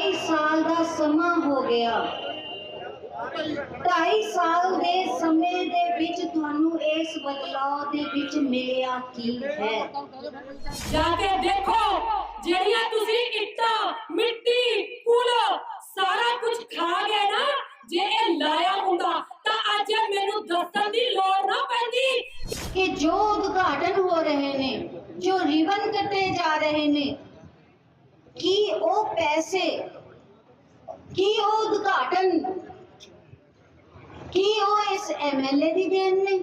2.5 ਸਾਲ ਦਾ ਸਮਾਂ ਹੋ ਗਿਆ। 2.5 ਸਾਲ ਦੇ ਸਮੇਂ ਦੇ ਵਿੱਚ ਤੁਹਾਨੂੰ ਇਸ ਬਦਲਾਅ ਦੇ ਵਿੱਚ ਮਿਲਿਆ ਕੀ ਹੈ? ਜਾ ਕੇ ਦੇਖੋ ਜਿਹੜੀਆਂ ਤੁਸੀਂ ਇੱਟਾਂ ਮਿੱਟੀ ਕੁਲ ਸਾਰਾ ਕੁਝ ਖਾ ਗਏ ਨਾ ਜੇ ਇਹ ਲਾਇਆ ਹੁੰਦਾ ਤਾਂ ਅੱਜ ਮੈਨੂੰ ਦੱਸਣ ਦੀ ਲੋੜ ਨਾ ਪੈਂਦੀ। ਕਿ ਜੋ ਉਦਘਾਟਨ ਹੋ ਰਹੇ ਨੇ ਜੋ ਰਿਬਨ ਕੱਟੇ ਜਾ ਰਹੇ ਨੇ ਕੀ ਉਹ ਪੈਸੇ ਕੀ ਉਹ ਉਦਘਾਟਨ ਕੀ ਉਹ ਇਸ ਐਮਐਲਏ ਦੀ ਦੇਣ ਨੇ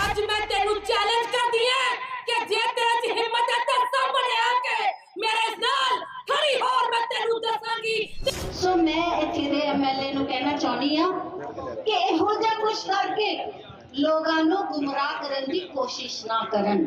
ਅੱਜ ਮੈਂ ਤੈਨੂੰ ਚੈਲੰਜ ਕਰਦੀ ਹਾਂ ਕਿ ਜੇ ਤੇਰੇ 'ਚ ਹਿੰਮਤ ਹੈ ਤਾਂ ਸਾਹਮਣੇ ਆ ਕੇ ਮੇਰੇ ਨਾਲ ਖੜੀ ਹੋਰ ਮੈਂ ਤੈਨੂੰ ਦੱਸਾਂਗੀ ਸੋ ਮੈਂ ਇੱਥੇ ਦੇ ਐਮਐਲਏ ਨੂੰ ਕਹਿਣਾ ਚਾਹੁੰਦੀ ਆ ਕਿ ਇਹੋ ਜਿਹਾ ਕੁਝ ਕਰਕੇ ਲੋਕਾਂ ਨੂੰ ਗੁੰਮਰਾਹ ਕਰਨ ਦੀ ਕੋਸ਼ਿਸ਼ ਨਾ ਕਰਨ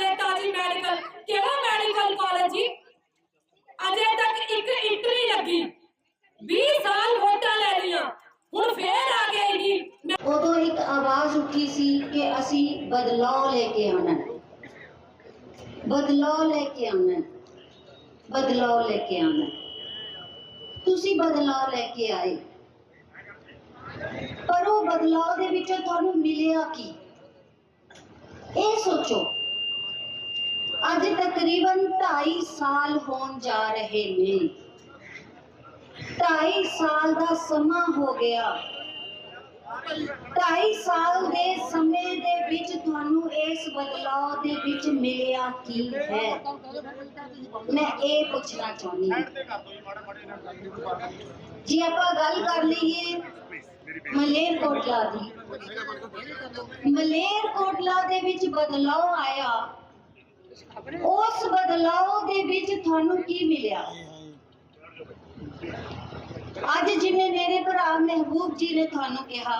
ਬਦਲਾਅ ਲੈ ਕੇ ਆਉਣਾ ਬਦਲਾਅ ਲੈ ਕੇ ਆਉਣਾ ਬਦਲਾਅ ਲੈ ਕੇ ਆਉਣਾ ਤੁਸੀਂ ਬਦਲਾਅ ਲੈ ਕੇ ਆਏ। ਪਰ ਉਹ ਬਦਲਾਅ ਦੇ ਵਿੱਚੋਂ ਤੁਹਾਨੂੰ ਮਿਲਿਆ ਕੀ? ਇਹ ਸੋਚੋ। ਅੱਜ ਤਕਰੀਬਨ 2.5 ਸਾਲ ਹੋਣ ਜਾ ਰਹੇ ਨੇ। 2.5 ਸਾਲ ਦਾ ਸਮਾਂ ਹੋ ਗਿਆ। 2.5 ਸਾਲ ਦੇ ਸਮੇਂ ਦੇ ਵਿੱਚ ਤੁਹਾਨੂੰ ਇਸ ਬਦਲਾਅ ਦੇ ਵਿੱਚ ਮਿਲਿਆ ਕੀ ਹੈ? ਮੈਂ ਇਹ ਪੁੱਛਣਾ ਚਾਹੁੰਦੀ ਹਾਂ। ਜੇ ਆਪਾਂ ਗੱਲ ਕਰ ਲਈਏ ਮਲੇਰਕੋਟਲਾ ਦੀ, ਮਲੇਰਕੋਟਲਾ ਦੇ ਵਿੱਚ ਬਦਲਾਅ ਆਇਆ। ਉਸ ਬਦਲਾਅ ਦੇ ਵਿੱਚ ਤੁਹਾਨੂੰ ਕੀ ਮਿਲਿਆ? ਅੱਜ ਜਿਵੇਂ ਮੇਰੇ ਭਰਾ ਮਹਿਬੂਬ ਜੀ ਨੇ ਤੁਹਾਨੂੰ ਕਿਹਾ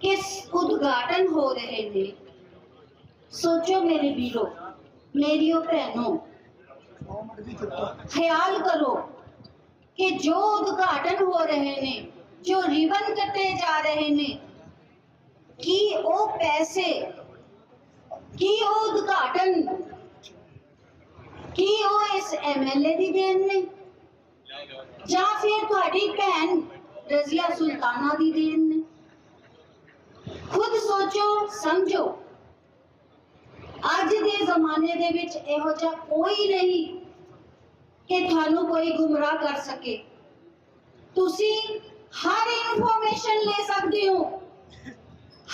ਕਿ ਸ- ਉਦਘਾਟਨ ਹੋ ਰਹੇ ਨੇ ਸੋਚੋ ਮੇਰੇ ਵੀਰੋ ਮੇਰੀਓ ਭੈਣੋ ਖਿਆਲ ਕਰੋ ਕਿ ਜੋ ਉਦਘਾਟਨ ਹੋ ਰਹੇ ਨੇ ਜੋ ਰਿਬਨ ਕੱਟੇ ਜਾ ਰਹੇ ਨੇ ਕੀ ਉਹ ਪੈਸੇ ਕੀ ਉਹ ਉਦਘਾਟਨ ਕੀ ਉਹ ਇਸ ਐਮਐਲਏ ਦੀ ਦੇਣ ਨੇ ਜਾਂ ਫਿਰ ਤੁਹਾਡੀ ਭੈਣ ਰਜ਼ੀਆ ਸੁਲਤਾਨਾ ਦੀ ਦੇਣ। ਖੁਦ ਸੋਚੋ, ਸਮਝੋ। ਅੱਜ ਦੇ ਜ਼ਮਾਨੇ ਦੇ ਵਿੱਚ ਇਹੋ ਜਿਹਾ ਕੋਈ ਨਹੀਂ ਕਿ ਤੁਹਾਨੂੰ ਕੋਈ ਗੁੰਮਰਾਹ ਕਰ ਸਕੇ। ਤੁਸੀਂ ਹਰ ਇਨਫੋਰਮੇਸ਼ਨ ਲੈ ਸਕਦੇ ਹੋ,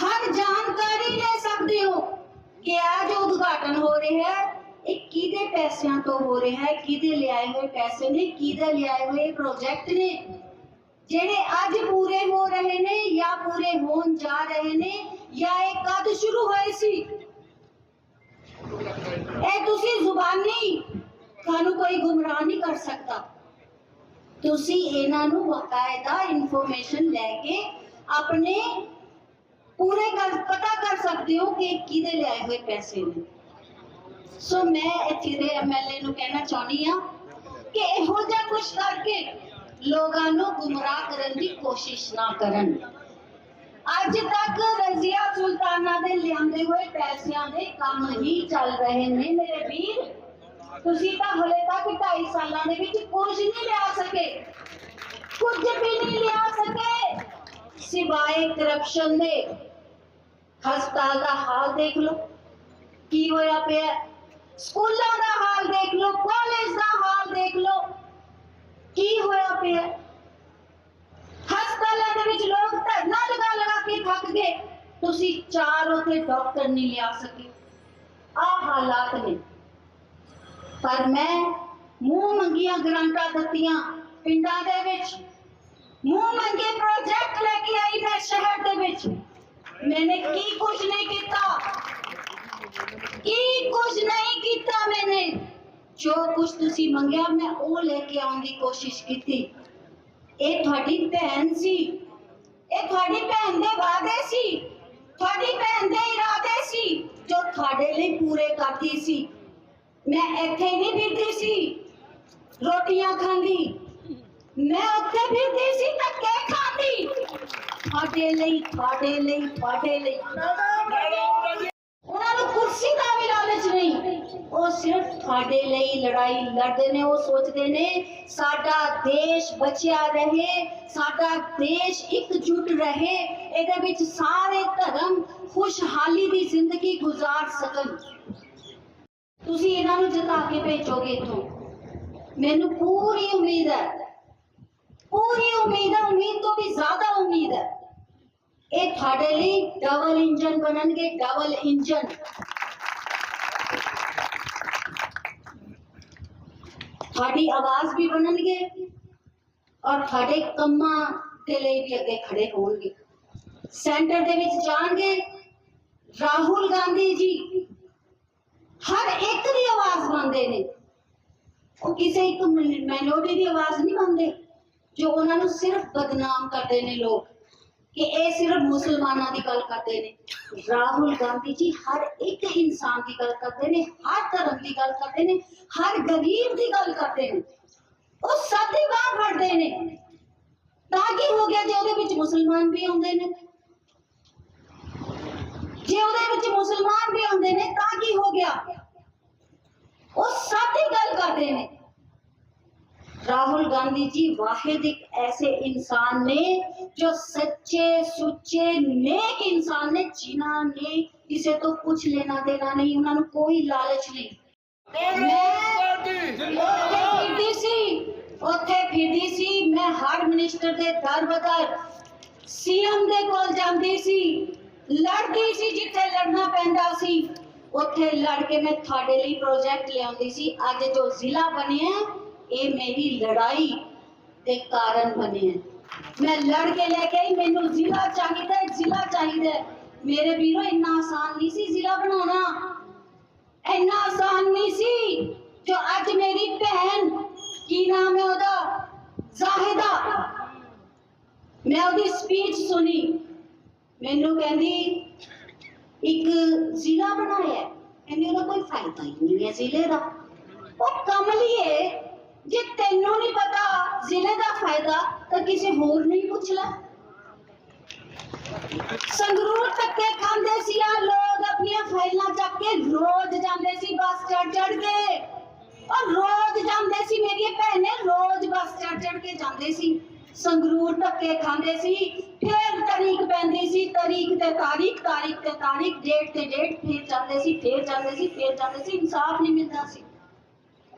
ਹਰ ਜਾਣਕਾਰੀ ਲੈ ਸਕਦੇ ਹੋ ਕਿ ਆ ਜੋ ਉਦਘਾਟਨ ਹੋ ਰਿਹਾ ਹੈ ਇਹ ਕਿਹਦੇ ਪੈਸਿਆਂ ਤੋਂ ਹੋ ਰਿਹਾ ਹੈ ਕਿਹਦੇ ਲਿਆਏ ਹੋਏ ਪੈਸੇ ਨੇ ਕਿਹਦੇ ਲਿਆਏ ਹੋਏ ਪ੍ਰੋਜੈਕਟ ਨੇ ਜਿਹੜੇ ਅੱਜ ਪੂਰੇ ਹੋ ਰਹੇ ਨੇ ਜਾਂ ਪੂਰੇ ਹੋਣ ਜਾ ਰਹੇ ਨੇ ਜਾਂ ਇਹ ਕਦ ਸ਼ੁਰੂ ਹੋਏ ਸੀ ਇਹ ਤੁਸੀਂ ਜ਼ੁਬਾਨੀ ਤੁਹਾਨੂੰ ਕੋਈ ਗੁੰਮਰਾਹ ਨਹੀਂ ਕਰ ਸਕਦਾ ਤੁਸੀਂ ਇਹਨਾਂ ਨੂੰ ਬਕਾਇਦਾ ਇਨਫੋਰਮੇਸ਼ਨ ਲੈ ਕੇ ਆਪਣੇ ਪੂਰੇ ਕਰ ਪਤਾ ਕਰ ਸਕਦੇ ਹੋ ਕਿ ਕਿਹਦੇ ਲਿਆਏ ਹੋਏ ਪੈਸੇ ਨੇ ਸੋ ਮੈਂ ਇੱਥੇ ਦੇ ਐਮਐਲਏ ਨੂੰ ਕਹਿਣਾ ਚਾਹੁੰਦੀ ਆ ਕਿ ਇਹੋ ਜਿਹਾ ਕੁਝ ਕਰਕੇ ਲੋਕਾਂ ਨੂੰ ਗੁੰਮਰਾਹ ਕਰਨ ਦੀ ਕੋਸ਼ਿਸ਼ ਨਾ ਕਰਨ। ਅੱਜ ਤੱਕ ਰਜ਼ੀਆ ਸੁਲਤਾਨਾ ਦੇ ਲਿਆਂਦੇ ਹੋਏ ਪੈਸਿਆਂ ਦੇ ਕੰਮ ਹੀ ਚੱਲ ਰਹੇ ਨੇ ਮੇਰੇ ਵੀਰ। ਤੁਸੀਂ ਤਾਂ ਹਲੇ ਤੱਕ 2.5 ਸਾਲਾਂ ਦੇ ਵਿੱਚ ਕੁਝ ਨਹੀਂ ਲਿਆ ਸਕੇ। ਕੁਝ ਵੀ ਨਹੀਂ ਲਿਆ ਸਕੇ। ਸਿਵਾਏ ਕਰਪਸ਼ਨ ਦੇ। ਹਸਪਤਾਲ ਦਾ ਹਾਲ ਦੇਖ ਲਓ। ਕੀ ਹੋਇਆ ਪਿਆ? ਸਕੂਲਾਂ ਦਾ ਹਾਲ ਦੇਖ ਲਓ ਕਾਲਜ ਦਾ ਹਾਲ ਦੇਖ ਲਓ। ਕੀ ਹੋਇਆ ਪਿਆ? ਹਸਪਤਾਲਾਂ ਦੇ ਵਿੱਚ ਲੋਕ ਧਰਨਾ ਲਗਾ ਲਗਾ ਕੇ ਥੱਕ ਗਏ। ਤੁਸੀਂ ਚਾਰ ਉਥੇ ਡਾਕਟਰ ਨਹੀਂ ਲਿਆ ਸਕੇ। ਆ ਹਾਲਾਤ ਨੇ। ਪਰ ਮੈਂ ਮੂੰਹ ਮੰਗੀਆਂ ਗ੍ਰਾਂਟਾਂ ਦਿੱਤੀਆਂ ਪਿੰਡਾਂ ਦੇ ਵਿੱਚ। ਮੂੰਹ ਮੰਗੇ ਪ੍ਰੋਜੈਕਟ ਲੈ ਕੇ ਆਈ ਮੈਂ ਸ਼ਹਿਰ ਦੇ ਵਿੱਚ। ਮੈਨੇ ਕੀ ਕੁਝ ਨਹੀਂ ਕੀਤਾ? ਕੀ ਕੁਝ ਨਹੀਂ दिता मैंने? जो कुछ तुसी मंगया मैं ओ लेके आने की कोशिश की थी ए थोड़ी भैन सी। ए थोड़ी भैन दे वादे सी। थोड़ी भैन दे इरादे सी जो थोड़े लिए पूरे करती सी। मैं इथे नहीं फिरती सी। रोटियाँ खांदी। मैं उथे फिरती सी तो के खांदी? थोड़े लिए थोड़े लिए थोड़े लिए उन्होंने कुर्सी का भी लालच नहीं ਉਹ ਸਿਰਫ ਤੁਹਾਡੇ ਲਈ ਲੜਾਈ ਲੜਦੇ ਨੇ, ਉਹ ਸੋਚਦੇ ਨੇ, ਸਾਡਾ ਦੇਸ਼ ਬਚਿਆ ਰਹੇ, ਸਾਡਾ ਦੇਸ਼ ਇਕਜੁੱਟ ਰਹੇ, ਇਹਦੇ ਵਿੱਚ ਸਾਰੇ ਧਰਮ ਖੁਸ਼ਹਾਲੀ ਦੀ ਜ਼ਿੰਦਗੀ ਗੁਜ਼ਾਰ ਸਕਣ। ਤੁਸੀਂ ਇਹਨਾਂ ਨੂੰ ਜਿਤਾ ਕੇ ਭੇਜੋਗੇ ਇੱਥੋਂ। ਮੈਨੂੰ ਪੂਰੀ ਉਮੀਦ ਹੈ, ਪੂਰੀ ਉਮੀਦ ਹੈ, ਉਮੀਦ ਤੋਂ ਵੀ ਜ਼ਿਆਦਾ ਉਮੀਦ ਹੈ। ਇਹ ਤੁਹਾਡੇ ਲਈ ਡਬਲ ਇੰਜਨ ਬਣਨਗੇ, ਡਬਲ ਇੰਜਨ ਤੁਹਾਡੀ ਆਵਾਜ਼ ਵੀ ਬਣਨਗੇ ਔਰ ਤੁਹਾਡੇ ਕੰਮਾਂ ਦੇ ਲਈ ਵੀ ਅੱਗੇ ਖੜੇ ਹੋਣਗੇ। ਸੈਂਟਰ ਦੇ ਵਿੱਚ ਜਾਣਗੇ ਰਾਹੁਲ ਗਾਂਧੀ ਜੀ। ਹਰ ਇੱਕ ਦੀ ਆਵਾਜ਼ ਬਣਦੇ ਨੇ। ਉਹ ਕਿਸੇ ਇੱਕ ਮਾਈਨੋਰਟੀ ਦੀ ਆਵਾਜ਼ ਨਹੀਂ ਬਣਦੇ ਜੋ ਉਹਨਾਂ ਨੂੰ ਸਿਰਫ ਬਦਨਾਮ ਕਰਦੇ ਨੇ ਲੋਕ। ਕਿ ਇਹ ਸਿਰਫ ਮੁਸਲਮਾਨਾਂ ਦੀ ਗੱਲ ਕਰਦੇ ਨੇ। ਰਾਹੁਲ ਗਾਂਧੀ ਜੀ ਹਰ ਇੱਕ ਇਨਸਾਨ ਦੀ ਗੱਲ ਕਰਦੇ ਨੇ, ਹਰ ਧਰਮ ਦੀ ਗੱਲ ਕਰਦੇ ਨੇ, ਹਰ ਗਰੀਬ ਦੀ ਗੱਲ ਕਰਦੇ ਨੇ। ਉਹ ਸਭ ਦੀ ਬਾਹ ਫੜਦੇ ਨੇ। ਤਾਂ ਕੀ ਹੋ ਗਿਆ ਜੇ ਉਹਦੇ ਵਿੱਚ ਮੁਸਲਮਾਨ ਵੀ ਆਉਂਦੇ ਨੇ? ਜੇ ਉਹਦੇ ਵਿੱਚ ਮੁਸਲਮਾਨ गांधी जी वाहिद एक ऐसे इंसान ने जो सच्चे सुच्चे नेक इंसान ने जिन्हों ने किसी तो कुछ लेना देना नहीं उन्होंने कोई लालच नहीं ਉੱਥੇ ਫਿਰਦੀ ਸੀ ਉੱਥੇ ਫਿਰਦੀ ਸੀ ਮੈਂ ਹਰ ਮਿਨਿਸਟਰ ਦੇ ਦਰ ਬਦਰ ਸੀਐਮ ਦੇ ਕੋਲ ਜਾਂਦੀ ਸੀ ਲੜਦੀ ਸੀ ਜਿੱਥੇ ਲੜਨਾ ਪੈਂਦਾ ਸੀ ਉੱਥੇ ਲੜ ਕੇ ਮੈਂ ਤੁਹਾਡੇ ਲਈ ਪ੍ਰੋਜੈਕਟ ਲਿਆਉਂਦੀ ਸੀ ਅੱਜ ਜੋ ਜ਼ਿਲ੍ਹਾ ਬਣਿਆ ਇਹ ਮੇਰੀ ਲੜਾਈ ਦੇ ਕਾਰਨ ਬਣੇ ਹੈ। ਮੈਂ ਲੜ ਕੇ ਲੈ ਕੇ ਆਈ, ਮੈਨੂੰ ਜ਼ਿਲ੍ਹਾ ਚਾਹੀਦਾ ਹੈ, ਜ਼ਿਲ੍ਹਾ ਚਾਹੀਦਾ ਹੈ। ਮੇਰੇ ਵੀਰੋ, ਇੰਨਾ ਆਸਾਨ ਨਹੀਂ ਸੀ ਜ਼ਿਲ੍ਹਾ ਬਣਾਉਣਾ। ਇੰਨਾ ਆਸਾਨ ਨਹੀਂ ਸੀ। ਜੋ ਅੱਜ ਮੇਰੀ ਭੈਣ, ਕੀ ਨਾਮ ਹੈ ਉਹਦਾ? ਜ਼ਾਹਿਦਾ। ਮੈਂ ਉਹਦੀ ਸਪੀਚ ਸੁਣੀ। ਮੈਨੂੰ ਕਹਿੰਦੀ, ਇੱਕ ਜ਼ਿਲ੍ਹਾ ਬਣਾਇਆ ਕਹਿੰਦੀ ਉਹਦਾ ਕੋਈ ਫਾਇਦਾ ਹੀ ਨਹੀਂ ਹੈ ਜ਼ਿਲ੍ਹੇ ਦਾ। ਉਹ ਕਮਲੀਏ ਜੇ ਤੈਨੂੰ ਨਹੀਂ ਪਤਾ ਜ਼ਿਲ੍ਹੇ ਦਾ ਫਾਇਦਾ ਤਾਂ ਕਿਸੇ ਹੋਰ ਨੂੰ ਹੀ ਪੁੱਛ ਲੈ ਸੰਗਰੂਰ ਧੱਕੇ ਖਾਂਦੇ ਸੀ ਆ ਲੋਕ ਆਪਣੀਆਂ ਫਾਈਲਾਂ ਚੱਕ ਕੇ ਰੋਜ਼ ਜਾਂਦੇ ਸੀ ਬੱਸ ਚੜ ਚੜ ਕੇ ਔਰ ਰੋਜ਼ ਜਾਂਦੇ ਸੀ ਮੇਰੀ ਭੈਣੇ ਰੋਜ਼ ਬੱਸ ਚੜ ਚੜ ਕੇ ਜਾਂਦੇ ਸੀ ਸੰਗਰੂਰ ਧੱਕੇ ਖਾਂਦੇ ਸੀ ਫਿਰ ਤਰੀਕ ਪੈਂਦੀ ਸੀ ਤਰੀਕ ਤੇ ਤਾਰੀਖ ਤਾਰੀਖ ਤੇ ਤਾਰੀਖ ਡੇਟ ਤੇ ਡੇਟ ਫਿਰ ਜਾਂਦੇ ਸੀ ਫਿਰ ਜਾਂਦੇ ਸੀ ਫਿਰ ਜਾਂਦੇ ਸੀ ਇਨਸਾਫ ਨਹੀਂ ਮਿਲਦਾ ਸੀ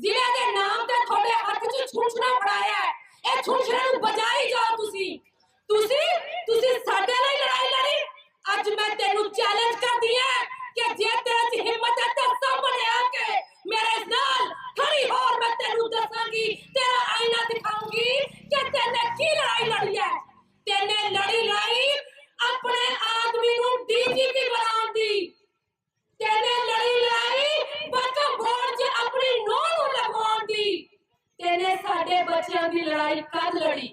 ਜ਼ਿਲ੍ਹੇ ਦੇ ਨਾਮ ਤੇ ਤੁਹਾਡੇ ਹੱਥ 'ਚ ਛੁੰਛਣਾ ਫੜਾਇਆ ਹੈ। ਇਹ ਛੁੰਛਣੇ ਨੂੰ ਬਜਾਈ ਜਾਓ ਤੁਸੀਂ। ਤੁਸੀਂ ਤੁਸੀਂ ਦੀ ਲੜਾਈ ਕਦ ਲੜੀ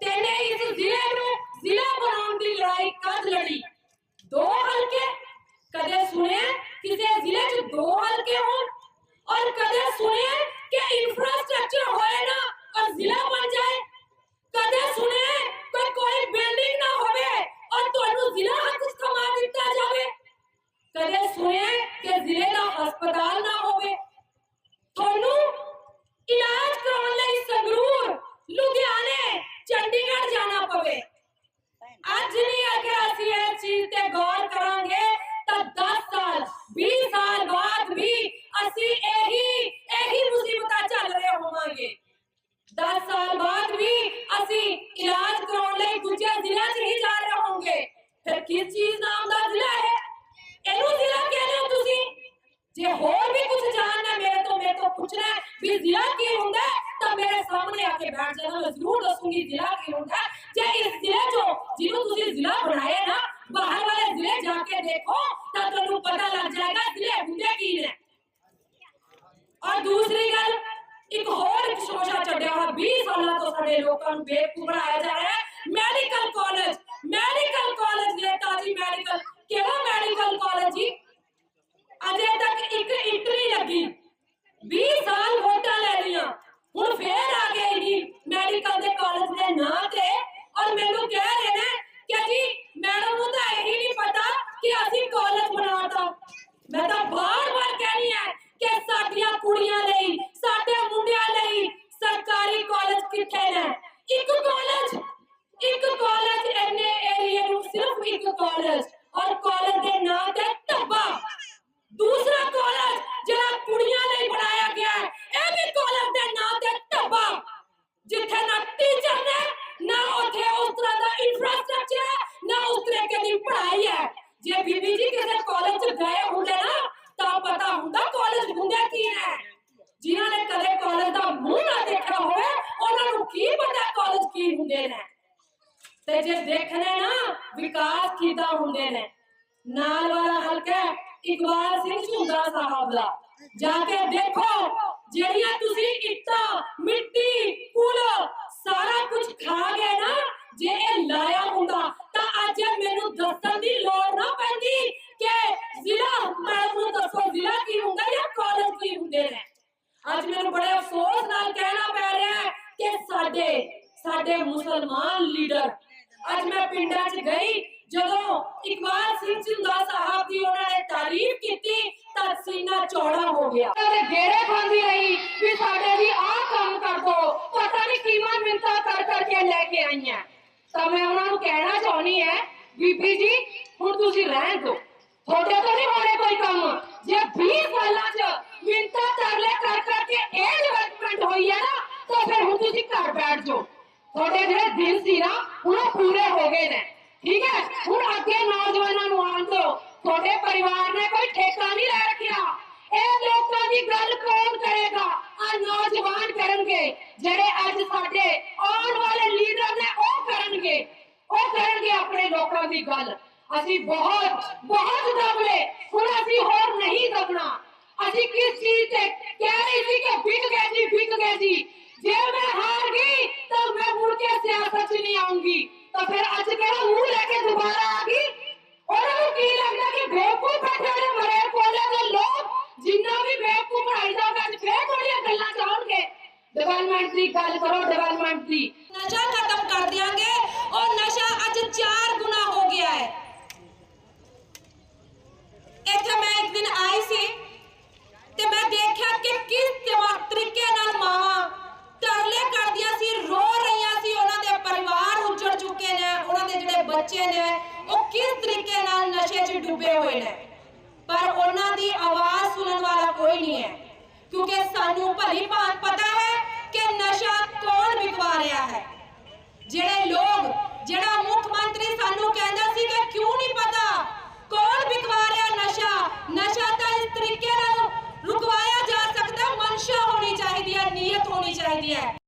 ਤੈਨੇ ਇਸ ਜ਼ਿਲ੍ਹੇ ਨੂੰ ਜ਼ਿਲ੍ਹਾ ਬਣਾਉਣ ਦੀ ਲੜਾਈ ਕਦ ਲੜੀ ਦੋ ਹਲਕੇ ਕਦੇ ਸੁਣਿਆ ਕਿਸੇ ਜ਼ਿਲ੍ਹੇ 'ਚ ਦੋ ਹਲਕੇ ਹੋਣ ਔਰ ਕਦੇ ਸੁਣਿਆ ਕਿ ਇਨਫਰਾਸਟ੍ਰਕਚਰ ਹੋਏ ਨਾ ਔਰ ਜ਼ਿਲ੍ਹਾ ਬਣ ਜਾਏ ਕਦੇ ਸੁਣਿਆ ਕਿ ਕੋਈ ਬਿਲਡਿੰਗ ਨਾ ਹੋਵੇ ਔਰ ਤੁਹਾਨੂੰ ਜ਼ਿਲ੍ਹਾ ਹੱਥ 'ਚ ਥਮਾ ਦਿੱਤਾ ਜਾਵੇ ਕਦੇ ਸੁਣਿਆ ਕਿ ਜ਼ਿਲ੍ਹੇ ਦਾ ਹਸਪਤਾਲ ਨਾ ਦੱਸੂਗੀ ਜ਼ਿਲ੍ਹਾ ਕੀ ਹੁੰਦਾ ਹੈ। ਜੇ ਇਸ ਜ਼ਿਲ੍ਹੇ ਚੋਂ ਜਿਹਨੂੰ ਤੁਸੀਂ ਜ਼ਿਲ੍ਹਾ ਬਣਾਇਆ ਨਾ ਬਾਹਰ ਵਾਲੇ ਜ਼ਿਲ੍ਹੇ ਜਾ ਕੇ ਦੇਖੋ ਤਾਂ ਤੁਹਾਨੂੰ ਪਤਾ ਲੱਗ ਜਾਏਗਾ ਜ਼ਿਲ੍ਹੇ ਹੁੰਦੇ ਕੀ ਨੇ ਔਰ ਦੂਸਰੀ ਗੱਲ ਇੱਕ ਹੋਰ ਇੱਕ ਸ਼ੋਸ਼ਾ ਚੱਲਿਆ ਹੋਇਆ 20 ਸਾਲਾਂ ਤੋਂ ਸਾਡੇ ਲੋਕਾਂ ਨੂੰ ਬੇਵਕੂਫ ਬਣਾਇਆ ਜਾ ਰਿਹਾ ਹੈ medical college medical college Netaji medical ਕਿਹੜਾ ਮੈਡੀਕਲ ਕਾਲਜ ਜੀ ਅਜੇ ਤੱਕ ਇੱਕ ਇੱਟ ਸਰਕਾਰੀ ਕਾਲਜ ਕਿੱਥੇ ਨੇ ਇੱਕ ਕਾਲਜ ਇੱਕ ਕਾਲਜ ਇੰਨੇ ਏਰੀਏ ਨੂੰ ਸਿਰਫ ਇੱਕ ਕਾਲਜ ਔਰ ਕਾਲਜ ਤੇ ਜੇ ਦੇਖਣੇ ਨਾ ਵਿਕਾਸ ਕਿਦਾਂ ਹੁੰਦੇ ਨੇ ਨਾਲ ਵਾਲਾ ਹਲਕਾ ਹੈ, ਇਕਬਾਲ ਸਿੰਘ ਝੁੰਦਾ ਸਾਹਿਬ ਦਾ ਜਾ ਕੇ ਦੇਖੋ ਜਿਹੜੀਆਂ ਤੁਸੀਂ ਇੱਟਾਂ ਮਿੱਟੀ ਕੁਲ ਸਾਰਾ ਕੁਝ ਖਾ ਗਏ ਨਾ ਜੇ ਇਹ ਲਾਇਆ ਹੁੰਦਾ ਤਾਂ ਅੱਜ ਇਹ ਮੈਨੂੰ ਦੱਸਣ ਤਾਂ ਮੈਂ ਉਹਨਾਂ ਨੂੰ ਕਹਿਣਾ ਚਾਹੁੰਦੀ ਹੈ ਬੀਬੀ ਜੀ ਹੁਣ ਤੁਸੀਂ ਰਹਿਣ ਦਿਓ ਤੁਹਾਡੇ ਤੋਂ ਨਹੀਂ ਹੋਣੇ ਕੋਈ ਕੰਮ ਜੇ 20 ਸਾਲਾਂ 'ਚ ਮਿੰਤਾ ਤਰਲੇ ਕਰ ਕਰਕੇ ਇਹ ਡਿਵੈਲਪਮੈਂਟ ਹੋਈ ਹੈ ਨਾ ਤਾਂ ਫਿਰ ਹੁਣ ਤੁਸੀਂ ਘਰ ਬੈਠ ਜਾਓ ਤੁਹਾਡੇ ਜਿਹੜੇ ਦਿਨ ਸੀ ਨਾ ਹੁਣ ਉਹ ਪੂਰੇ ਹੋ ਗਏ ਨੇ ਠੀਕ ਹੈ ਹੁਣ ਅੱਗੇ ਨੌਜਵਾਨਾਂ ਨੂੰ ਆਉਣ ਦਿਓ ਤੁਹਾਡੇ ਪਰਿਵਾਰ ਨੇ ਕੋਈ ਠੇਕਾ ਨਹੀਂ ਲੈ ਰੱਖਿਆ ਇਹ ਲੋਕਾਂ ਦੀ ਗੱਲ ਕੌਣ ਕਰੇਗਾ ਆ ਨੌਜਵਾਨ ਕਰਨਗੇ ਜਿਹੜੇ ਅੱਜ ਸਾਡੇ ਆਉਣ ਵਾਲੇ ਲੀਡਰ ਨੇ ਉਹ ਕਰਨਗੇ ਉਹ ਕਰਨਗੇ ਆਪਣੇ ਲੋਕਾਂ ਦੀ ਗੱਲ ਅਸੀਂ ਬਹੁਤ ਬਹੁਤ ਦਬਲੇ ਹੁਣ ਅਸੀਂ ਹੋਰ ਨਹੀਂ ਦਬਣਾ ਅਸੀਂ ਕਿਸ ਚੀਜ਼ ਤੇ ਕਹਿ ਰਹੀ ਸੀ ਕਿ ਵਿਕ ਗਏ ਜੀ ਵਿਕ ਗਏ ਜੀ ਜੇ ਮੈਂ ਹਾਰ ਗਈ ਤਾਂ ਮੈਂ ਮੁੜ ਕੇ ਸਿਆਸਤ 'ਚ ਨਹੀਂ ਆਉਂਗੀ ਤਾਂ ਫਿਰ ਅੱਜ ਕਿਹੜਾ ਮੂੰਹ ਲੈ ਕੇ ਦੁਬਾਰਾ ਆ ਗਈ ਉਹਨਾਂ ਨੂੰ ਕੀ ਲੱਗਦਾ ਕਿ ਬੇਵਕੂਫ ਬੈਠੇ ਨੇ ਮਰੇ ਕੋਲੇ ਦੇ ਲੋਕ ਜਿੰਨਾ ਵੀ ਬੇਵਕੂਫ ਬਣਾਈ ਜਾਓਗੇ ਅੱਜ ਫੇਰ ਥੋੜੀਆਂ ਗੱਲਾਂ ਚਾਹਣਗੇ ਡਿਵੈਲਪਮੈਂਟ ਦੀ ਗੱਲ ਕਰੋ ਡਿਵੈਲਪਮੈਂਟ ਦੀ ਡੁੱਬੇ ਹੋਏ ਨੇ। ਪਰ ਉਹਨਾਂ ਦੀ ਆਵਾਜ਼ ਸੁਣਨ ਵਾਲਾ ਕੋਈ ਨਹੀਂ ਹੈ। ਕਿਉਂਕਿ ਸਾਨੂੰ ਭਲੀ ਭਾਂਤ ਪਤਾ ਹੈ ਕਿ ਨਸ਼ਾ ਕੌਣ ਵਿਕਵਾ ਰਿਹਾ ਹੈ। ਜਿਹੜੇ ਲੋਕ, ਜਿਹੜਾ ਮੁੱਖ ਮੰਤਰੀ ਸਾਨੂੰ ਕਹਿੰਦਾ ਸੀ ਕਿ ਕਿਉਂ ਨਹੀਂ ਪਤਾ ਕੌਣ ਵਿਕਵਾ ਰਿਹਾ ਨਸ਼ਾ ਨਸ਼ਾ ਤਾਂ ਇਸ ਤਰੀਕੇ ਨਾਲ ਰੁਕਵਾਇਆ ਜਾ ਸਕਦਾ, ਮਨਸ਼ਾ ਹੋਣੀ ਚਾਹੀਦੀ ਹੈ, ਨੀਅਤ ਹੋਣੀ ਚਾਹੀਦੀ ਹੈ।